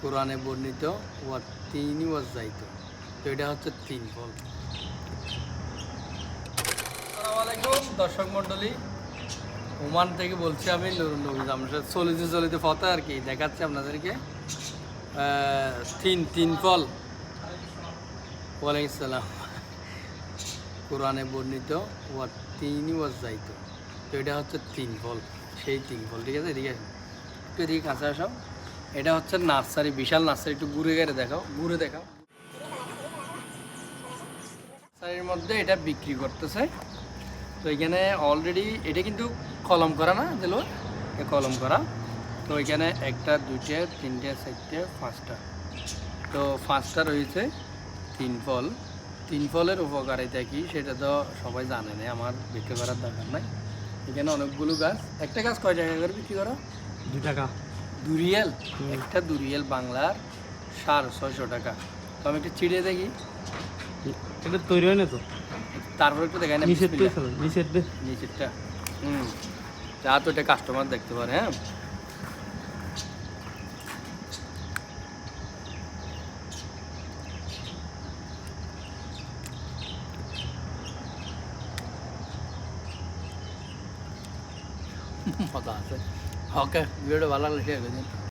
কোরআনে বর্ণিত ওয়া তিনই ওয়াজ যাইত। তো এটা হচ্ছে তিন ফল দর্শক মণ্ডলী। ওমান থেকে বলছি আমি নুরুল চলিতে চলিতে ফতে আর কি, দেখাচ্ছি আপনাদেরকে। তিন তিন ফল ওয়ালাইকুম সালাম। কোরআনে বর্ণিত ওয়া তিনই ওয়াজ যাইত। তো এটা হচ্ছে তিন ফল সেই তিন ফল ঠিক আছে, এদিকে আসুন। একটু এদিকে কাছে আসাও এটা হচ্ছে নার্সারি, বিশাল নার্সারি। একটু ঘুরে গেড়ে দেখাও, ঘুরে দেখাও। নার্সারির মধ্যে এটা বিক্রি করতেছে। তো এখানে অলরেডি এটা কিন্তু কলম করা না দিল কলম করা। তো এখানে একটা, দুইটা, তিনটে, চারটে, পাঁচটা। তো পাঁচটা রয়েছে, তিন ফল। তিন ফলের উপকারিতা কি সেটা তো সবাই জানে না, আমার বিক্রি করার দরকার নাই। এখানে অনেকগুলো গাছ। একটা গাছ কয় টাকা করে বিক্রি করো? দু টাকা। দুরিয়াল? একটা দুরিয়াল বাংলার সাড়ে ছয়শো টাকা। তো আমি একটু চিড়ে দেখি। এটা তৈরি হয় না তো? তারপর একটু দেখাই না। দে। নিচেরটা হুম। যা তো এটা কাস্টমার দেখতে পারে হ্যাঁ। মজা আছে। ഓക്കെ വീട് വളരെ ശരി